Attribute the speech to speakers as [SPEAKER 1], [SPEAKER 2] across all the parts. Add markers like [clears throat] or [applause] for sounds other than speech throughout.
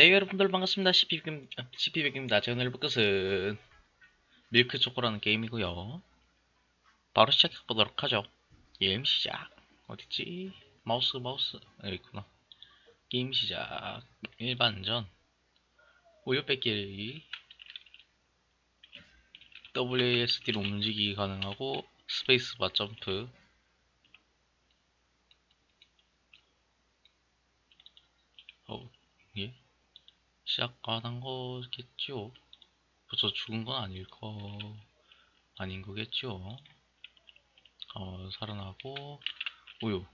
[SPEAKER 1] 네 여러분들 반갑습니다. CP백입니다 CP백입니다. 제가 오늘 것은 밀크 초코라는 게임이고요. 바로 시작해 보도록 하죠. 게임 시작. 어딨지? 마우스 마우스. 여기 있구나. 게임 시작. 일반전. 우유 뺏기 WASD로 움직이기 가능하고 스페이스바 점프? 시작 가능한 거겠죠? 벌써 죽은 건 아닐 거 아닌 거겠죠? 어, 살아나고 우유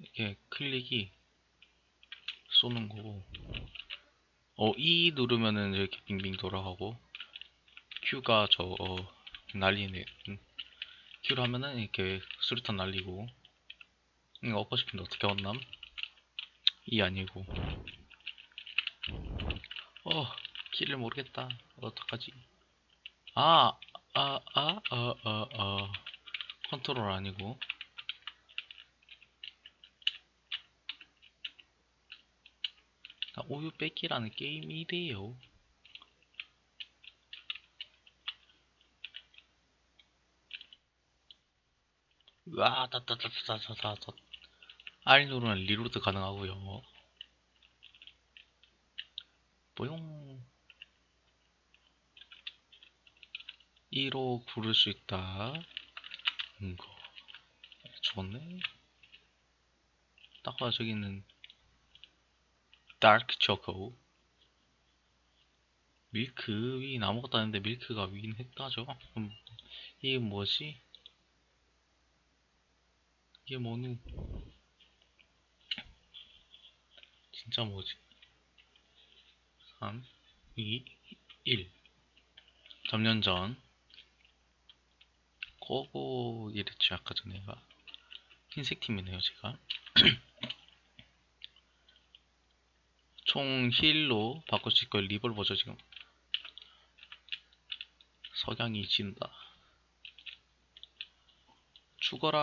[SPEAKER 1] 이렇게 클릭이 쏘는 거고 어, E 누르면은 이렇게 빙빙 돌아가고 Q가 저 어, 날리네 음. Q를 하면은 이렇게 수류탄 날리고 이거 얻고 싶은데 어떻게 얻남? 이 아니고. 어 길을 모르겠다. 어떡하지? 아 아 아 아 아아 컨트롤 아니고. 아, 우유 뺏기라는 게임이래요. 와 따따따따따따 R 누르면 리로드 가능하고요. 뽀용 2로 구를 수 있다. 이거 죽었네. 딱 봐, 저기 있는 다크 초코 밀크 윈 아무것도 아닌데 밀크가 윈 했다죠. 음, 이게 뭐지? 이게 뭐누? 진짜 뭐지? 3, 2, 1 점년전. 꼬고 이랬죠 아까 전에가. 흰색 팀이네요 제가. [clears throat] 총 힐로 바꿀 수 있고 리볼버죠 지금. 석양이 진다. 죽어라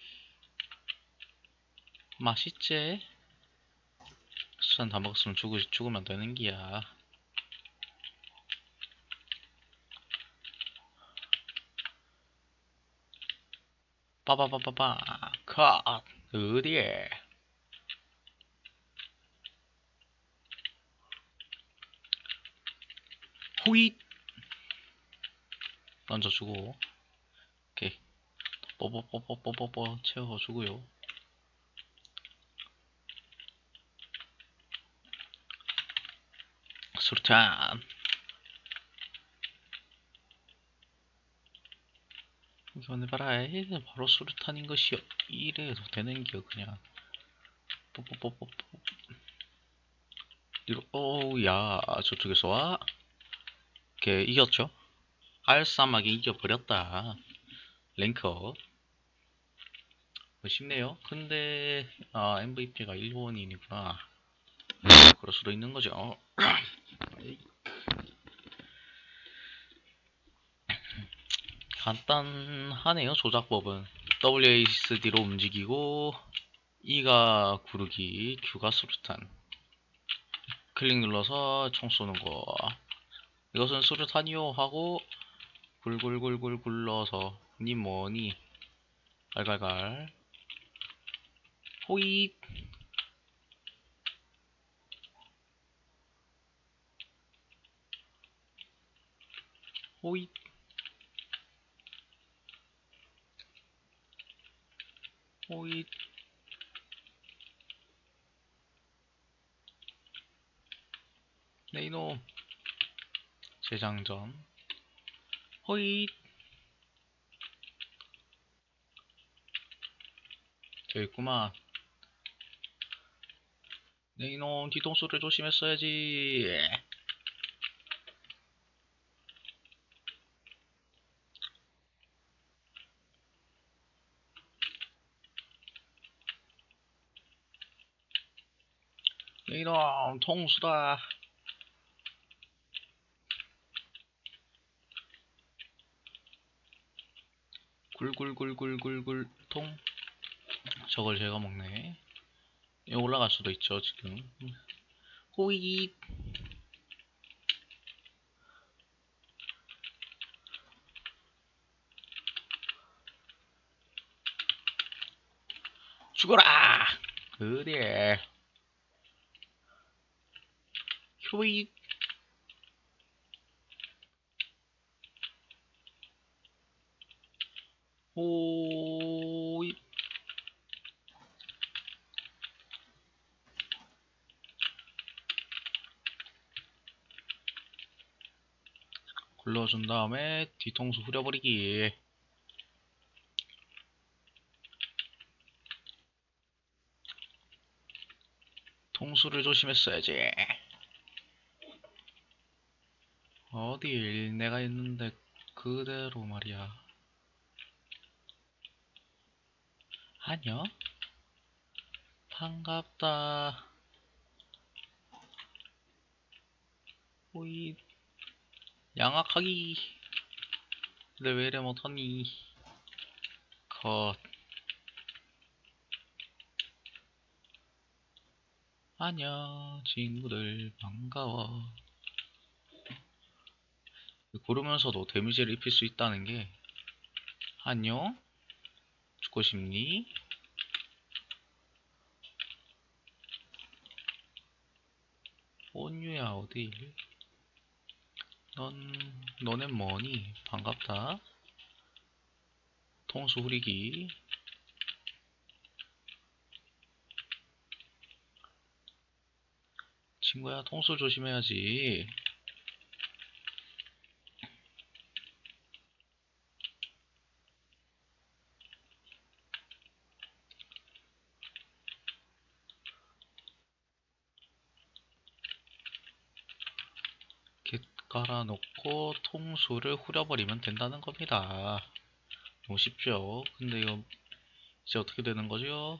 [SPEAKER 1] 맛있지? 수산 다 먹었으면 죽으, 죽으면 되는 기야. 빠바바바바, 컷! 어디에? 호잇! 던져주고, 오케이. 뽀뽀뽀뽀뽀뽀뽀 채워주고요. 수류탄 이거 해봐라. 에이, 바로 수류탄인 것이요 이래도 되는겨 그냥. 뽀뽀뽀뽀뽀. 이로 오야 저쪽에서 와. 오케이 이겼죠? 알싸하게 이겨버렸다. 랭커. 쉽네요. 근데 아 MVP가 일본인이구나. 그럴 수도 있는 거죠 간단하네요 조작법은. WASD로 움직이고 E가 구르기 Q가 수류탄. 클릭 눌러서 총 쏘는 거. 이것은 수류탄이요 하고 굴굴굴굴 굴러서 니 뭐니. 갈갈갈. 호잇. 호잇 호잇 네 이놈 재장전 호잇 저기 있구만. 네, 이놈 뒤통수를 조심했어야지. 이놈 통수다. 굴굴굴굴굴굴 통. 저걸 제가 먹네. 이 올라갈 수도 있죠 지금. 호잇. 죽어라. 그래. 굴러준 다음에 뒤통수 후려버리기. 통수를 조심했어야지. 어딜 내가 있는데 그대로 말이야. 안녕? 반갑다. 오이 양악하기. 근데 왜 이래 못하니? 컷. 안녕, 친구들, 반가워. 고르면서도 데미지를 입힐 수 있다는 게, 안녕? 죽고 싶니? 온유야, 어디? 넌, 너넨 뭐니? 반갑다. 통수 후리기. 친구야, 통수 조심해야지. 이렇게 깔아놓고 통수를 후려버리면 된다는 겁니다. 너무 쉽죠? 근데 이거 이제 어떻게 되는 거죠?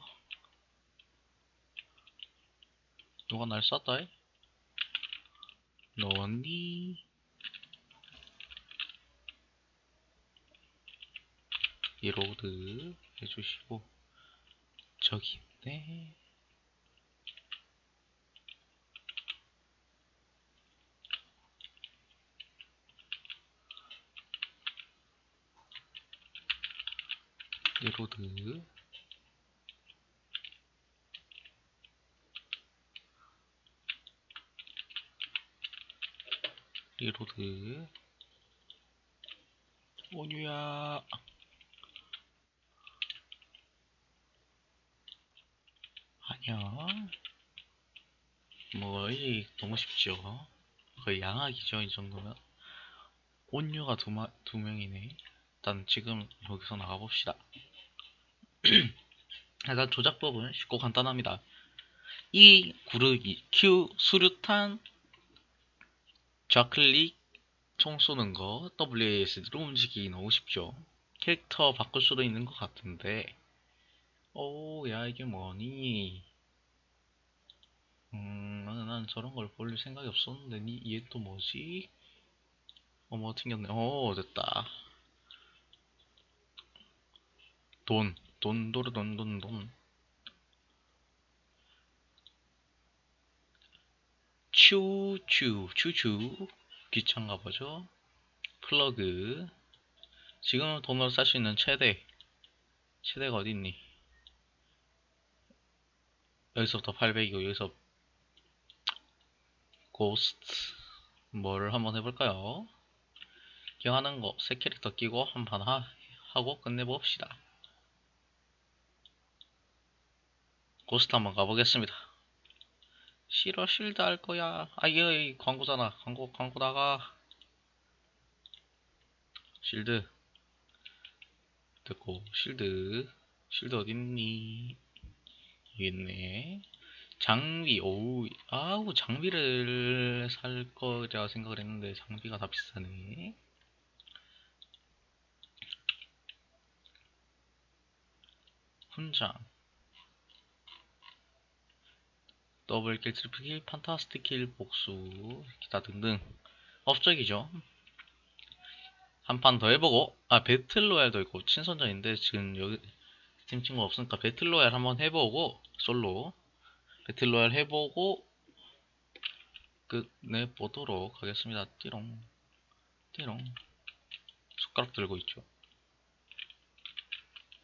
[SPEAKER 1] 누가 날 쐈다 해? 너니? 리로드 해주시고 저기 있네 리로드 리로드 온유야. 안녕. 뭐 이제 너무 쉽죠? 거의 양악이죠 이 정도면? 온유가 두, 마, 두 명이네. 일단 지금 여기서 나가봅시다 [clears throat] 일단 조작법은 쉽고 간단합니다 E 구르기 Q 수류탄 좌클릭 총 쏘는 거 WASD로 움직이기 너무 쉽죠 캐릭터 바꿀 수도 있는 것 같은데 오, 야, 이게 뭐니? 음, 나는, 난 저런 걸 볼 생각이 없었는데, 니, 얘또 뭐지? 어, 뭐 튕겼네. 오, 됐다. 돈, 돈, 도르, 돈, 돈, 돈. 추, 추, 추추. 귀찮가 보죠? 플러그. 지금 돈으로 살 수 있는 최대. 최대가 어디 있니? 여기서부터 800이고 여기서 고스트 뭐를 한번 해볼까요? 기억하는 거새 캐릭터 끼고 한판 하고 끝내봅시다. 고스트 한번 가보겠습니다. 싫어 실드 할 거야. 아 이거 광고잖아. 광고 광고 나가. 실드 됐고 실드 실드 어딨니? 있네. 장비, 오우, 아우, 장비를 살 거라 생각을 했는데, 장비가 다 비싸네. 훈장. 더블킬, 트리플킬, 판타스틱킬, 복수, 기타 등등. 업적이죠. 한 판 더 해보고, 아, 배틀로얄도 있고, 친선전인데, 지금 여기, 팀 친구 없으니까 배틀로얄 한번 해보고, 솔로. 배틀로얄 해보고, 끝내보도록 하겠습니다. 띠롱. 띠롱. 숟가락 들고 있죠.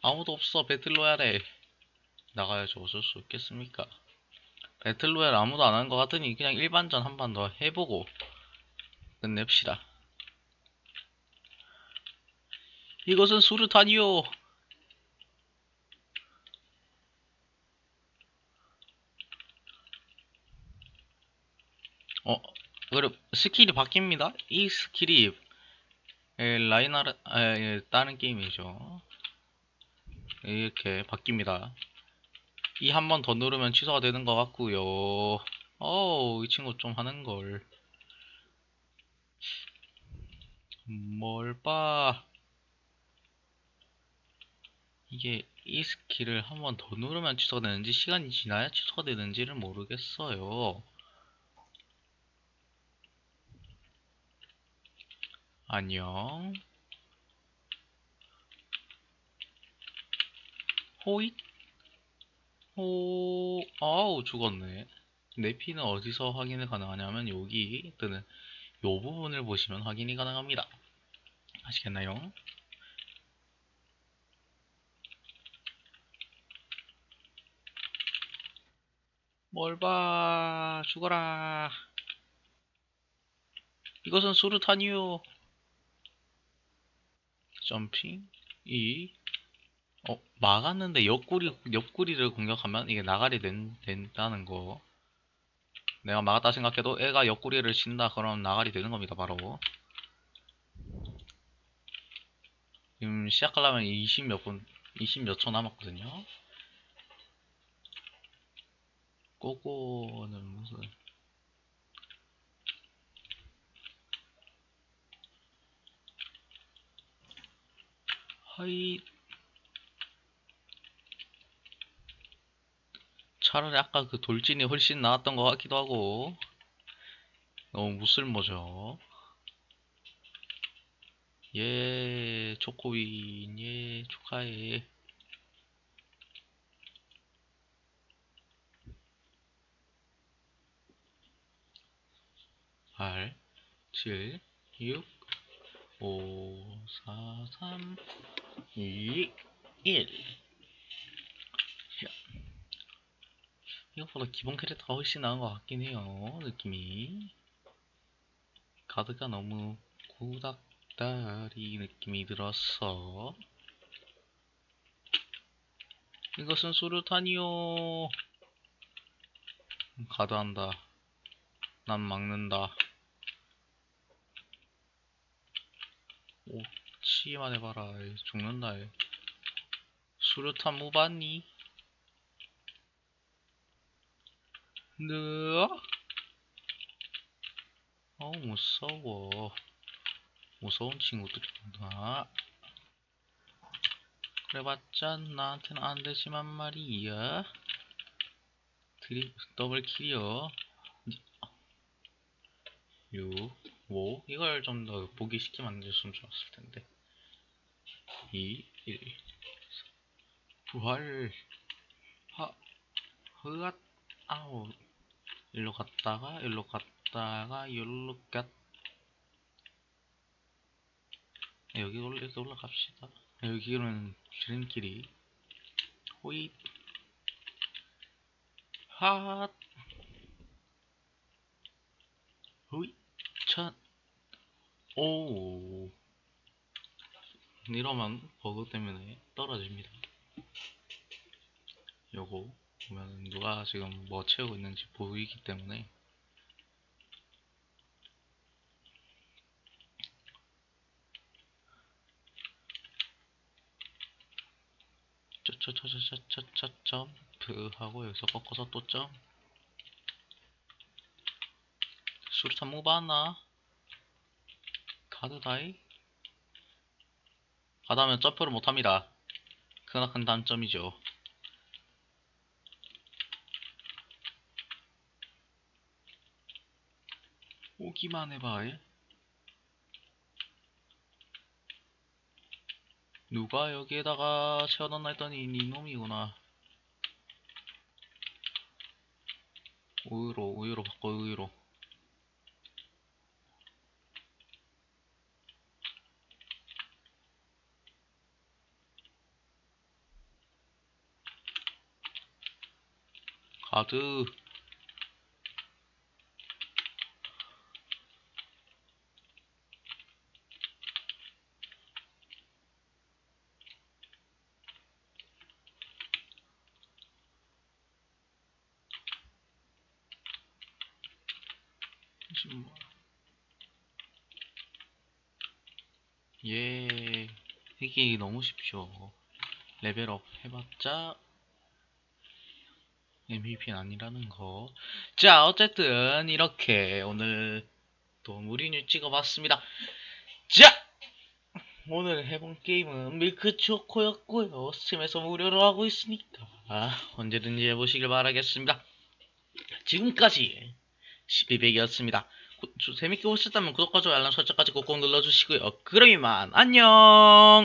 [SPEAKER 1] 아무도 없어, 배틀로얄에. 나가야죠. 어쩔 수 없겠습니까? 배틀로얄 아무도 안 하는 것 같으니 그냥 일반전 한 판 더 해보고 끝냅시다. 이것은 수류탄이요. 어, 그래 스킬이 바뀝니다. 이 스킬이 에, 라이나르 아, 예, 다른 게임이죠. 이렇게 바뀝니다. 이한번 더 누르면 취소가 되는 것 같고요. 어우, 이 친구 좀 하는 걸. 뭘 봐. 이게 이 스킬을 한 번 더 누르면 취소가 되는지 시간이 지나야 취소가 되는지를 모르겠어요. 안녕. 호잇. 호, 아우, 죽었네. 내 피는 어디서 확인이 가능하냐면 여기 뜨는 요 부분을 보시면 확인이 가능합니다. 아시겠나요? 뭘 봐, 죽어라. 이것은 수류탄이요. 점핑, 이, 어, 막았는데 옆구리, 옆구리를 공격하면 이게 나가리 된, 된다는 거. 내가 막았다 생각해도 애가 옆구리를 친다 그럼 나가리 되는 겁니다, 바로. 지금 시작하려면 20 몇 분, 20 몇 초 남았거든요. 꼬꼬는 무슨. 하이. 차라리 아까 그 돌진이 훨씬 나았던 것 같기도 하고. 너무 무쓸모죠. 예, 초코윈, 예, 축하해. 팔, 칠, 육, 오, 사, 삼, 이, 일. 이것보다 기본 캐릭터가 훨씬 나은 것 같긴 해요, 느낌이. 가드가 너무 구닥다리 느낌이 들었어. 이것은 수류탄이요. 가드한다. 난 막는다. 오, 치기만 해봐라. 죽는다. 수류탄 못 봤니? 느어? 어 무서워. 무서운 친구들이 구나. 그래봤자 나한테는 안 되지만 말이야. 드리 더블 킬이요. 6, 5 이걸 좀 더 보기 쉽게 만들었으면 좋았을 텐데. 2, 1 부활 하 흐앗 아우 일로 갔다가 일로 갔다가 일로 갔 여기 올라 여기 올라갑시다. 여기는 지름길이 호잇 핫. 호잇 찬오. 이러면 버그 때문에 떨어집니다. 요거 보면 누가 지금 뭐 채우고 있는지 보이기 때문에 저저저저저저 점프 스타트 하고 여기서 꺾어서 또 점. 수류탄 뭐 봤나? 가드 다이? 가다면 점프를 못합니다. 그나큰 단점이죠. 오기만 해봐. 예? 누가 여기에다가 채워넣나 했더니 니놈이구나. 우유로, 우유로 바꿔, 우유로. 가드. 예, 이게 너무 쉽죠. 레벨업 해봤자 MVP는 아니라는 거. 자, 어쨌든 이렇게 오늘 또 무리뉴 찍어봤습니다. 자, 오늘 해본 게임은 밀크 초코였고요. 스팀에서 무료로 하고 있으니까 언제든지 해보시길 바라겠습니다. 지금까지 12백이었습니다. 재밌게 보셨다면 구독과 좋아요 알람 설정까지 꼭꼭 눌러주시고요. 그럼 이만 안녕!